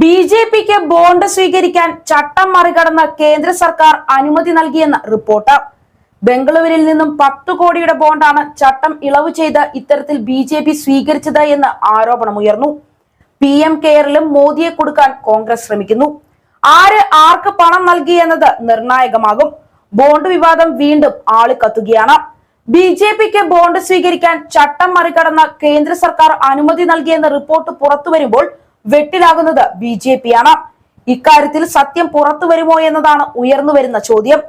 B J പിക്ക് bond സ്വീകരിക്കാൻ ചട്ടം മറികടന്ന് കേന്ദ്ര സർക്കാർ അനുമതി നൽകിയെന്ന് റിപ്പോർട്ട്. ബംഗളൂരിൽ നിന്നും പത്തു കോടിയുടെ ബോണ്ടാണ് ചട്ടം ഇളവ് ചെയ്ത് ഇത്തരത്തിൽ ബി ജെ പി സ്വീകരിച്ചത് എന്ന് ആരോപണമുയർന്നു. പി എം കെയറിലും മോദിയെ കൊടുക്കാൻ കോൺഗ്രസ് ശ്രമിക്കുന്നു. ആര് ആർക്ക് പണം നൽകി എന്നത് നിർണായകമാകും. ബോണ്ട് വിവാദം വീണ്ടും ആളിക്കത്തുകയാണ്. ബി ജെ പിക്ക് ബോണ്ട് സ്വീകരിക്കാൻ ചട്ടം മറികടന്ന കേന്ദ്ര സർക്കാർ അനുമതി നൽകിയെന്ന റിപ്പോർട്ട് പുറത്തു വരുമ്പോൾ വെട്ടിലാകുന്നത് ബി ജെ പി ആണ് ഇക്കാര്യത്തിൽ സത്യം പുറത്തു വരുമോ എന്നതാണ് ഉയർന്നു വരുന്ന ചോദ്യം.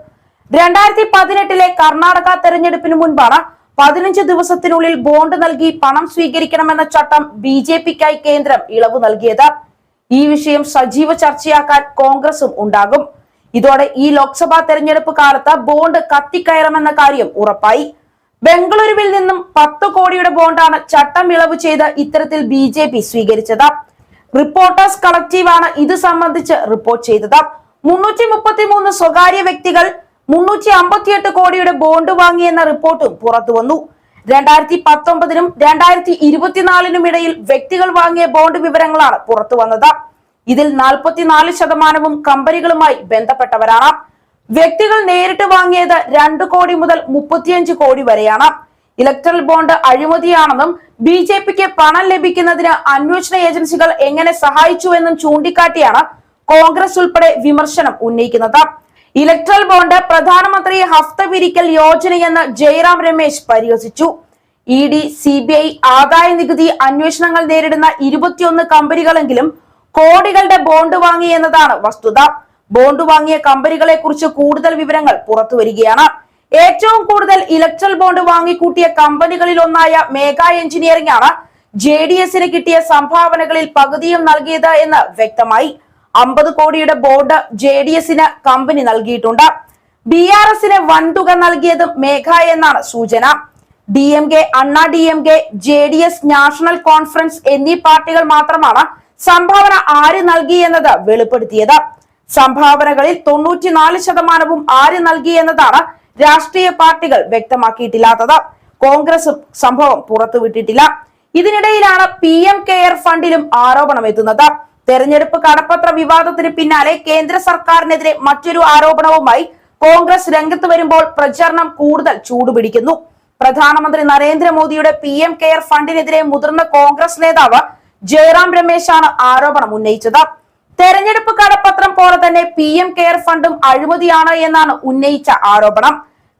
രണ്ടായിരത്തി പതിനെട്ടിലെ കർണാടക തെരഞ്ഞെടുപ്പിന് മുൻപാണ് പതിനഞ്ച് ദിവസത്തിനുള്ളിൽ ബോണ്ട് നൽകി പണം സ്വീകരിക്കണമെന്ന ചട്ടം ബി ജെ പിക്കായി കേന്ദ്രം ഇളവ് നൽകിയത്. ഈ വിഷയം സജീവ ചർച്ചയാക്കാൻ കോൺഗ്രസും ഉണ്ടാകും. ഇതോടെ ഈ ലോക്സഭാ തെരഞ്ഞെടുപ്പ് കാലത്ത് ബോണ്ട് കത്തിക്കയറുമെന്ന കാര്യം ഉറപ്പായി. ബംഗളൂരുവിൽ നിന്നും പത്ത് കോടിയുടെ ബോണ്ടാണ് ചട്ടം ഇളവ് ചെയ്ത് ഇത്തരത്തിൽ ബി സ്വീകരിച്ചത്. റിപ്പോർട്ടേഴ്സ് കളക്റ്റീവ് ആണ് ഇത് സംബന്ധിച്ച് റിപ്പോർട്ട് ചെയ്തത്. മുന്നൂറ്റി മുപ്പത്തി മൂന്ന് സ്വകാര്യ വ്യക്തികൾ മുന്നൂറ്റി അമ്പത്തിയെട്ട് കോടിയുടെ ബോണ്ട് വാങ്ങിയെന്ന റിപ്പോർട്ടും പുറത്തു വന്നു. രണ്ടായിരത്തി പത്തൊമ്പതിനും രണ്ടായിരത്തി ഇരുപത്തിനാലിനും ഇടയിൽ വ്യക്തികൾ വാങ്ങിയ ബോണ്ട് വിവരങ്ങളാണ് പുറത്തു വന്നത്. ഇതിൽ നാൽപ്പത്തിനാല് ശതമാനവും കമ്പനികളുമായി ബന്ധപ്പെട്ടവരാണ്. വ്യക്തികൾ നേരിട്ട് വാങ്ങിയത് രണ്ട് കോടി മുതൽ മുപ്പത്തിയഞ്ച് കോടി വരെയാണ്. ഇലക്ട്രൽ ബോണ്ട് അഴിമതിയാണെന്നും ബി ജെ പിക്ക് പണം ലഭിക്കുന്നതിന് അന്വേഷണ ഏജൻസികൾ എങ്ങനെ സഹായിച്ചുവെന്നും ചൂണ്ടിക്കാട്ടിയാണ് കോൺഗ്രസ് ഉൾപ്പെടെ വിമർശനം ഉന്നയിക്കുന്നത്. ഇലക്ട്രൽ ബോണ്ട് പ്രധാനമന്ത്രി ഹഫ്ത പിരിക്കൽ യോജനയെന്ന് ജയറാം രമേശ് പരിഹസിച്ചു. E D C B I ആദായ നികുതി അന്വേഷണങ്ങൾ നേരിടുന്ന ഇരുപത്തിയൊന്ന് കമ്പനികളെങ്കിലും കോടികളുടെ ബോണ്ട് വാങ്ങി എന്നതാണ് വസ്തുത. ബോണ്ട് വാങ്ങിയ കമ്പനികളെ കുറിച്ച് കൂടുതൽ വിവരങ്ങൾ പുറത്തു വരികയാണ് ഏറ്റവും കൂടുതൽ ഇലക്ട്രൽ ബോണ്ട് വാങ്ങിക്കൂട്ടിയ കമ്പനികളിൽ ഒന്നായ മേഘ എഞ്ചിനീയറിംഗ് ആണ് ജെ ഡി എസിന് കിട്ടിയ സംഭാവനകളിൽ പകുതിയും നൽകിയത് എന്ന് വ്യക്തമായി. അമ്പത് കോടിയുടെ ബോണ്ട് ജെ ഡി എസിന് കമ്പനി നൽകിയിട്ടുണ്ട്. ബി ആർ എസിന് വൻതുക നൽകിയതും മേഘ എന്നാണ് സൂചന. ഡി എം കെ അണ്ണാ D M K J D S national conference എന്നീ പാർട്ടികൾ മാത്രമാണ് സംഭാവന ആര് നൽകി എന്നത് വെളിപ്പെടുത്തിയത്. സംഭാവനകളിൽ തൊണ്ണൂറ്റിനാല് ശതമാനവും ആര് നൽകി എന്നതാണ് രാഷ്ട്രീയ പാർട്ടികൾ വ്യക്തമാക്കിയിട്ടില്ലാത്തത് കോൺഗ്രസ് സംഭവം പുറത്തുവിട്ടിട്ടില്ല. ഇതിനിടയിലാണ് പി എം കെയർ ഫണ്ടിലും ആരോപണം എത്തുന്നത്. തെരഞ്ഞെടുപ്പ് കടപ്പത്ര വിവാദത്തിന് പിന്നാലെ കേന്ദ്ര സർക്കാരിനെതിരെ മറ്റൊരു ആരോപണവുമായി കോൺഗ്രസ് രംഗത്ത് വരുമ്പോൾ പ്രചരണം കൂടുതൽ ചൂടുപിടിക്കുന്നു. പ്രധാനമന്ത്രി നരേന്ദ്രമോദിയുടെ പി എം കെയർ ഫണ്ടിനെതിരെ മുതിർന്ന കോൺഗ്രസ് നേതാവ് ജയറാം രമേശാണ് ആരോപണം ഉന്നയിച്ചത്. തെരഞ്ഞെടുപ്പ് കടപ്പത്രം പോലെ തന്നെ പി എം കെയർ ഫണ്ടും അഴിമതിയാണ് എന്നാണ് ഉന്നയിച്ച ആരോപണം.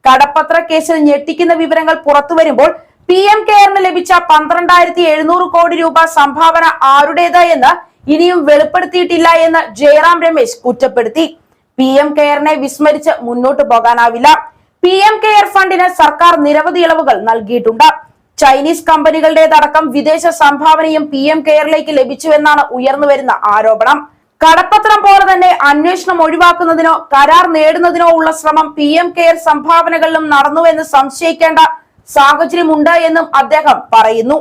കടപ്പത്ര കേസിൽ ഞെട്ടിക്കുന്ന വിവരങ്ങൾ പുറത്തു വരുമ്പോൾ പി എം കെയറിന് ലഭിച്ച പന്ത്രണ്ടായിരത്തി എഴുന്നൂറ് കോടി രൂപ സംഭാവന ആരുടേത് എന്ന് ഇനിയും വെളിപ്പെടുത്തിയിട്ടില്ല എന്ന് ജയറാം രമേശ് കുറ്റപ്പെടുത്തി. പി എം കെയറിനെ വിസ്മരിച്ച് മുന്നോട്ട് പോകാനാവില്ല. പി എം കെയർ ഫണ്ടിന് സർക്കാർ നിരവധി ഇളവുകൾ നൽകിയിട്ടുണ്ട്. ചൈനീസ് കമ്പനികളുടേതടക്കം വിദേശ സംഭാവനയും പി എം കെയറിലേക്ക് ലഭിച്ചുവെന്നാണ് ഉയർന്നു വരുന്ന ആരോപണം. കടപ്പത്രം പോലെ തന്നെ അന്വേഷണം ഒഴിവാക്കുന്നതിനോ കരാർ നേടുന്നതിനോ ഉള്ള ശ്രമം പി എം കെയർ സംഭാവനകളിലും നടന്നുവെന്ന് സംശയിക്കേണ്ട സാഹചര്യമുണ്ട് എന്നും അദ്ദേഹം പറയുന്നു.